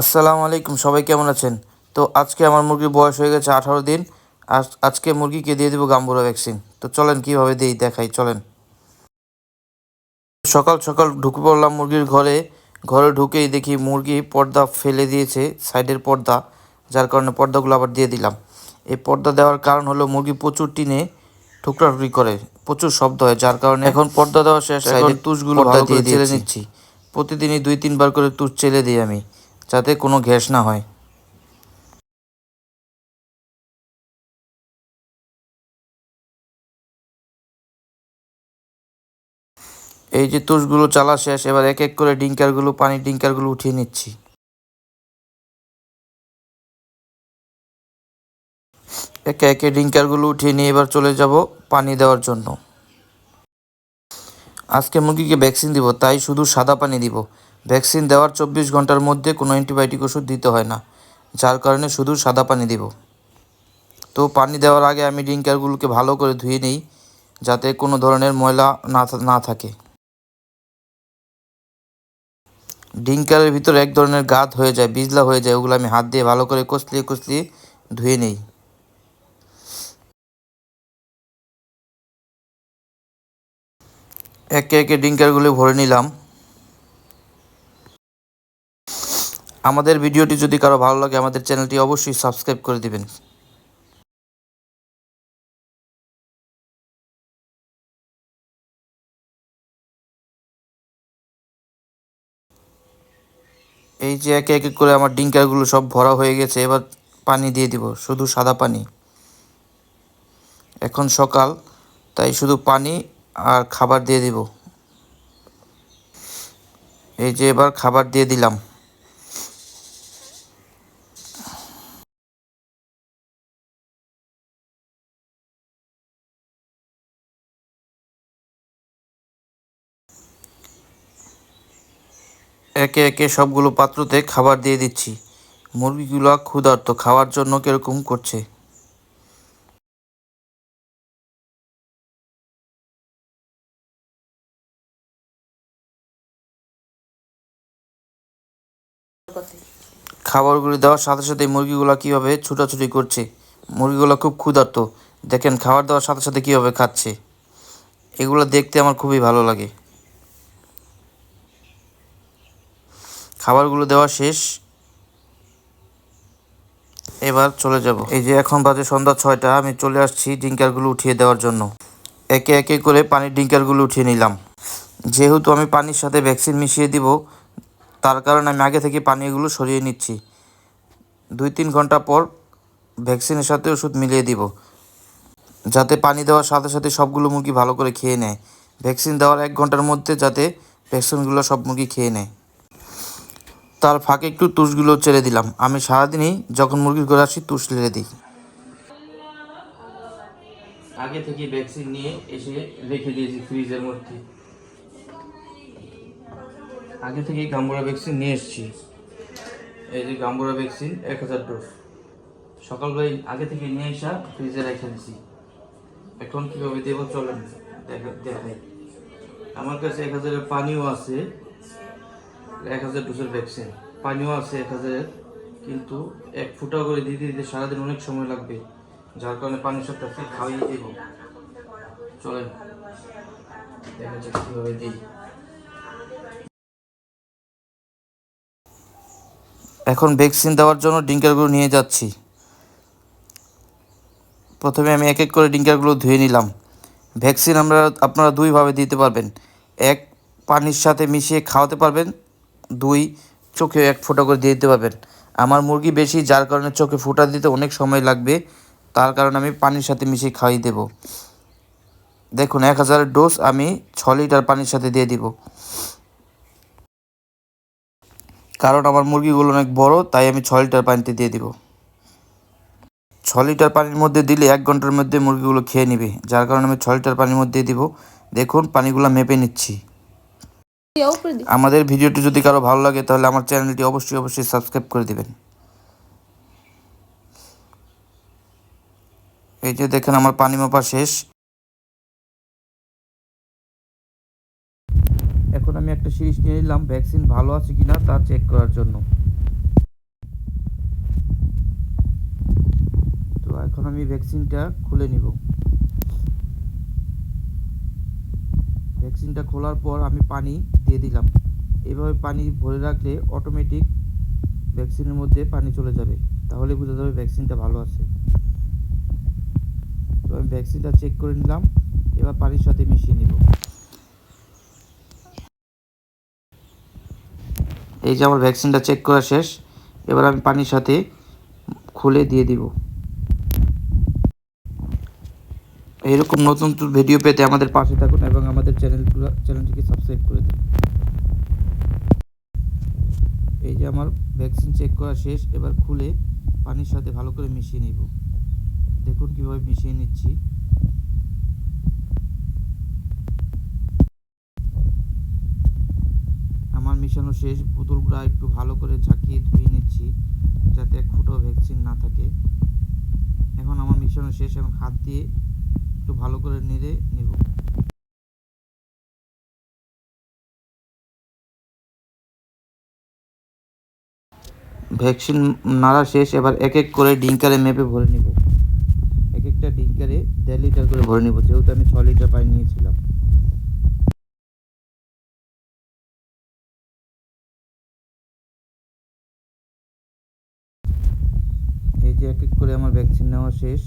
আসসালামু আলাইকুম সবাই কেমন আছেন? তো আজকে আমার মুরগির বয়স হয়ে গেছে আঠারো দিন। আজ আজকে মুরগিকে দিয়ে দেবো গাম্বুরা ভ্যাকসিন তো চলেন কীভাবে দিই দেখাই চলেন। সকাল সকাল ঢুকে পড়লাম মুরগির ঘরে। ঘরে ঢুকেই দেখি মুরগি পর্দা ফেলে দিয়েছে সাইডের পর্দা যার কারণে পর্দাগুলো আবার দিয়ে দিলাম। এই পর্দা দেওয়ার কারণ হলো মুরগি প্রচুর টিনে টুকরাটুকরি করে প্রচুর শব্দ হয় যার কারণে এখন পর্দা দেওয়া শেষ এখন তুষগুলো ভালো করে চেলে নিচ্ছি। প্রতিদিনই দুই তিনবার করে তুষ চেলে দিই আমি। যাতে কোনো গ্যাস না হয়। এই যে তুষগুলো চালা শেষ, এবার এক এক করে ডিঙ্কারগুলো, পানির ডিঙ্কারগুলো উঠিয়ে নিচ্ছি। একে একে ডিঙ্কারগুলো উঠিয়ে নিয়ে এবার চলে যাব পানি দেওয়ার জন্য। আজকে মুরগিকে ভ্যাকসিন দিব, তাই শুধু সাদা পানি দিব। ভ্যাকসিন দেওয়ার চব্বিশ ঘণ্টার মধ্যে কোনো অ্যান্টিবায়োটিক ওষুধ দিতে হয় না, যার কারণে শুধু সাদা পানি দিব। তো পানি দেওয়ার আগে আমি ডিঙ্কারগুলোকে ভালো করে ধুয়ে নিই, যাতে কোনো ধরনের ময়লা না না থাকে। ডিঙ্কারের ভিতরে এক ধরনের গাদ হয়ে যায়, বিজলা হয়ে যায়, ওগুলো আমি হাত দিয়ে ভালো করে কষলিয়ে কষলিয়ে ধুয়ে নিই। একে একে ডিঙ্কারগুলো ভরে নিলাম। আমাদের ভিডিওটি যদি কারও ভালো লাগে, আমাদের চ্যানেলটি অবশ্যই সাবস্ক্রাইব করে দিবেন। এই যে একে একে করে আমার ডিঙ্কারগুলো সব ভরা হয়ে গেছে, এবার পানি দিয়ে দিব, শুধু সাদা পানি। এখন সকাল, তাই শুধু পানি আর খাবার দিয়ে দিব। এই যে এবার খাবার দিয়ে দিলাম। একে একে সবগুলো পাত্রতে খাবার দিয়ে দিচ্ছি। মুরগিগুলো ক্ষুধার্ত, খাওয়ার জন্য কীরকম করছে? খাবারগুলি দেওয়ার সাথে সাথে মুরগিগুলো কীভাবে ছুটাছুটি করছে? মুরগিগুলো খুব ক্ষুধার্ত। দেখেন, খাবার দেওয়ার সাথে সাথে কীভাবে খাচ্ছে? এগুলো দেখতে আমার খুবই ভালো লাগে। খাবারগুলো দেওয়া শেষ। এবার চলে যাব। এই যে এখন বাজে সন্ধ্যা ছয়টা, আমি চলে আসছি ডিঙ্কারগুলো উঠিয়ে দেওয়ার জন্য। একে একে করে পানির ডিঙ্কারগুলো উঠিয়ে নিলাম। যেহেতু আমি পানির সাথে ভ্যাকসিন মিশিয়ে দিব, তার কারণে আমি আগে থেকে পানিগুলো সরিয়ে নিচ্ছি। দুই তিন ঘণ্টা পর ভ্যাকসিনের সাথে ওষুধ মিলিয়ে দিব, যাতে পানি দেওয়ার সাথে সাথে সবগুলো মুরগি ভালো করে খেয়ে নেয়। ভ্যাকসিন দেওয়ার এক ঘণ্টার মধ্যে যাতে ভ্যাকসিনগুলো সব মুরগি খেয়ে নেয়। তার ফাঁকে একটু তুষগুলো ছেড়ে দিলাম। আমি সারাদিনই যখন মুরগির ঘরে আসি, তুষ ছেড়ে দিই। আগে থেকে ভ্যাকসিন নিয়ে এসে রেখে দিয়েছি ফ্রিজের মধ্যে। আগে থেকে গাম্বুরা ভ্যাকসিন নিয়ে এসেছি। এই যে গাম্বুরা ভ্যাকসিন এক হাজার ডোজ সকালবেলায় আগে থেকে নিয়ে আসা ফ্রিজে রেখে দিছি এখন কীভাবে দেবো চলেন দেখা দেখাই। আমার কাছে এক হাজারের পানিও আছে। এক হাজার ডোজের ভ্যাকসিন পানিও আছে এক হাজারের, কিন্তু এক ফুটা করে দিতে দিতে সারাদিন অনেক সময় লাগবে। যার কারণে পানির সাথে খাওয়াই দেব। চলেন, দেখা যাক কীভাবে দিই। এখন ভ্যাকসিন দেওয়ার জন্য ডিঙ্কারগুলো নিয়ে যাচ্ছি। প্রথমে আমি এক এক করে ডিঙ্কারগুলো ধুয়ে নিলাম। ভ্যাকসিন আমরা, আপনারা দুইভাবে দিতে পারবেন। এক, পানির সাথে মিশিয়ে খাওয়াতে পারবেন। দুই চোখে এক ফোঁটা করে দিয়ে দিতে পারবেন। আমার মুরগি বেশি, যার কারণে চোখে ফোঁটা দিতে অনেক সময় লাগবে, তার কারণে আমি পানির সাথে মিশিয়ে খাইয়ে দেব। দেখুন, এক হাজারের ডোজ আমি ছ লিটার পানির সাথে দিয়ে দিব। কারণ আমার মুরগিগুলো অনেক বড়, তাই আমি ছ লিটার পানিতে দিয়ে দিব। ছ লিটার পানির মধ্যে দিলে এক ঘণ্টার মধ্যে মুরগিগুলো খেয়ে নিবে, যার কারণে আমি ছ লিটার পানির মধ্যে দিব। দেখুন, পানিগুলো মেপে নিচ্ছি। আমাদের ভিডিওটি যদি কারও ভালো লাগে, তাহলে আমার চ্যানেলটি অবশ্যই অবশ্যই সাবস্ক্রাইব করে দিবেন। এই যে দেখেন আমার পানি মাপা শেষ। এখন আমি একটা সিরিজ নিয়ে নিলাম, ভ্যাকসিন ভালো আছে কিনা তা চেক করার জন্য। তো এখন আমি ভ্যাকসিনটা খুলে নিব। ভ্যাকসিনটা খোলার পর আমি পানি দিয়ে দিলাম। এভাবে পানি ভরে রাখলে অটোমেটিক ভ্যাকসিনের মধ্যে পানি চলে যাবে। তাহলে বোঝা যাবে ভ্যাকসিনটা ভালো আছে। তো আমি ভ্যাকসিনটা চেক করে নিলাম। এবার পানির সাথে মিশিয়ে নিব। এই যে আমার ভ্যাকসিনটা চেক করা শেষ, এবার আমি পানির সাথে খুলে দিয়ে দিব। এরকম নতুন নতুন ভিডিও পেতে আমাদের পাশে থাকুন এবং আমাদের চ্যানেলগুলো চ্যানেলটিকে সাবস্ক্রাইব করে দিন। এই যে আমার ভ্যাকসিন চেক করা শেষ, এবার খুলে পানির সাথে ভালো করে মিশিয়ে নিব। দেখুন কীভাবে মিশিয়ে নিচ্ছি। আমার মিশানো শেষ বোতলগুলো একটু ভালো করে ঝাঁকিয়ে ধুয়ে নিচ্ছি, যাতে এক ফুটো ভ্যাকসিন না থাকে। এখন আমার মিশানো শেষ, এখন হাত দিয়ে একটু ভালো করে নেড়ে নিব। ভ্যাকসিন নাড়া শেষ, এবার এক এক করে ডিঙ্কারে মেপে ভরে নিব। এক একটা ডিঙ্কারে দেড় লিটার করে ভরে নিব, যেহেতু আমি ছ লিটার পানি নিয়েছিলাম। এই যে এক এক করে আমার ভ্যাকসিন নেওয়া শেষ।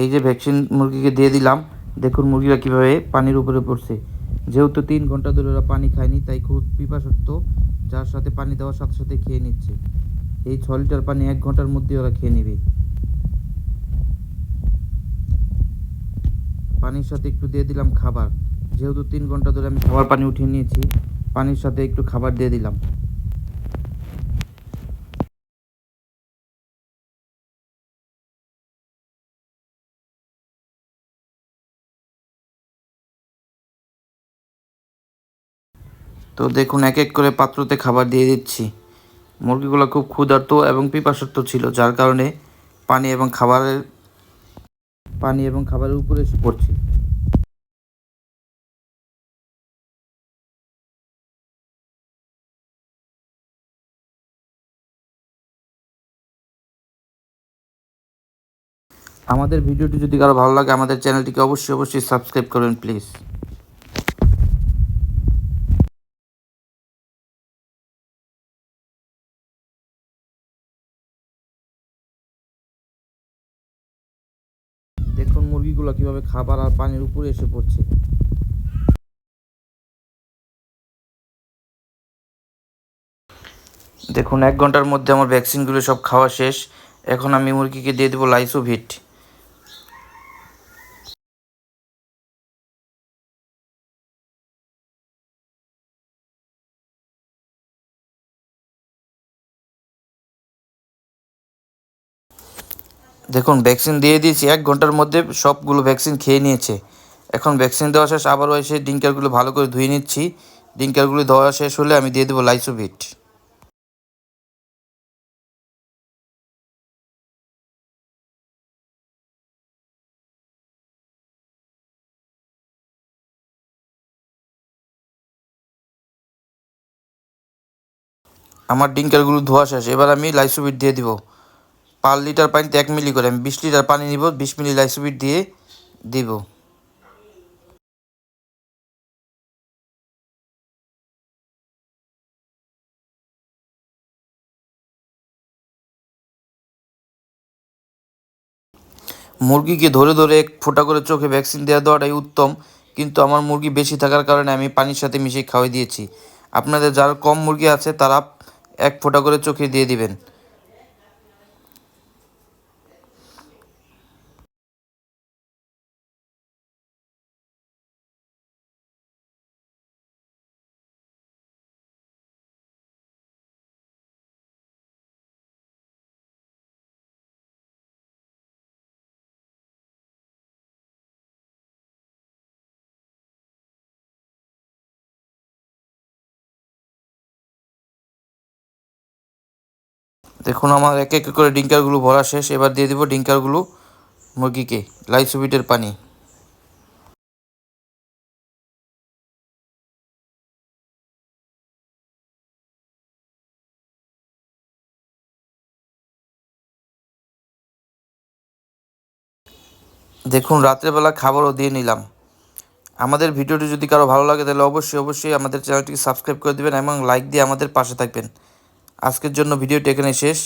এই যে ভ্যাকসিন মুরগিকে দিয়ে দিলাম, দেখুন মুরগিরা কীভাবে পানির উপরে পড়ছে। যেহেতু তিন ঘণ্টা ধরে ওরা পানি খায়নি, তাই খুব পিপাসত্ব যার সাথে পানি দেওয়ার সাথে সাথে খেয়ে নিচ্ছে। এই ছ লিটার পানি এক ঘণ্টার মধ্যে ওরা খেয়ে নেবে। পানির সাথে একটু দিয়ে দিলাম খাবার। যেহেতু তিন ঘণ্টা ধরে আমি খাবার পানি উঠিয়ে নিয়েছি, পানির সাথে একটু খাবার দিয়ে দিলাম। তো দেখুন, এক এক করে পাত্রতে খাবার দিয়ে দিচ্ছি। মুরগিগুলো খুব ক্ষুধার্ত এবং পিপাসার্ত ছিল, যার কারণে পানি এবং খাবারের পানি এবং খাবারের উপরে এসে পড়ছে। আমাদের ভিডিওটি যদি কারও ভালো লাগে, আমাদের চ্যানেলটিকে অবশ্যই অবশ্যই সাবস্ক্রাইব করবেন প্লিজ। মুরগিগুলো খাবার আর পানির উপরে এসে পড়ছে। দেখুন, এক ঘণ্টার মধ্যে আমার ভ্যাকসিনগুলো সব খাওয়া শেষ। এখন আমি মুরগিকে দিয়ে দেবো লাইসোভিট দেখুন ভ্যাকসিন দিয়ে দিয়েছি, এক ঘণ্টার মধ্যে সবগুলো ভ্যাকসিন খেয়ে নিয়েছে। এখন ভ্যাকসিন দেওয়া শেষ, আবারও এসে ডিঙ্কারগুলো ভালো করে ধুয়ে নিচ্ছি। ডিঙ্কারগুলো দেওয়া শেষ হলে আমি দিয়ে দেবো লাইসোভিট আমার ডিঙ্কারগুলো ধোয়া শেষ, এবার আমি লাইসোভিট দিয়ে দিব। পার লিটার পানিতে এক মিলি করে, আমি বিশ লিটার পানি নিব, বিশ মিলি লাইসোভিট দিয়ে দিব। মুরগিকে ধরে ধরে এক ফোঁটা করে চোখে ভ্যাকসিন দেওয়া দেওয়াটাই উত্তম, কিন্তু আমার মুরগি বেশি থাকার কারণে আমি পানির সাথে মিশিয়ে খাওয়াই দিয়েছি। আপনাদের যার কম মুরগি আছে, তারা এক ফোঁটা করে চোখে দিয়ে দিবেন। দেখুন, আমার এক এক করে ডিঙ্কারগুলো ভরা শেষ। এবার দিয়ে দিব ডিঙ্কারগুলো মুরগিকে লাইসোবিটের পানি। দেখুন, রাত্রেবেলা খাবারও দিয়ে নিলাম। আমাদের ভিডিওটি যদি কারও ভালো লাগে, তাহলে অবশ্যই অবশ্যই আমাদের চ্যানেলটিকে সাবস্ক্রাইব করে দেবেন এবং লাইক দিয়ে আমাদের পাশে থাকবেন। আজকের জন্য ভিডিওটি এখানে শেষ।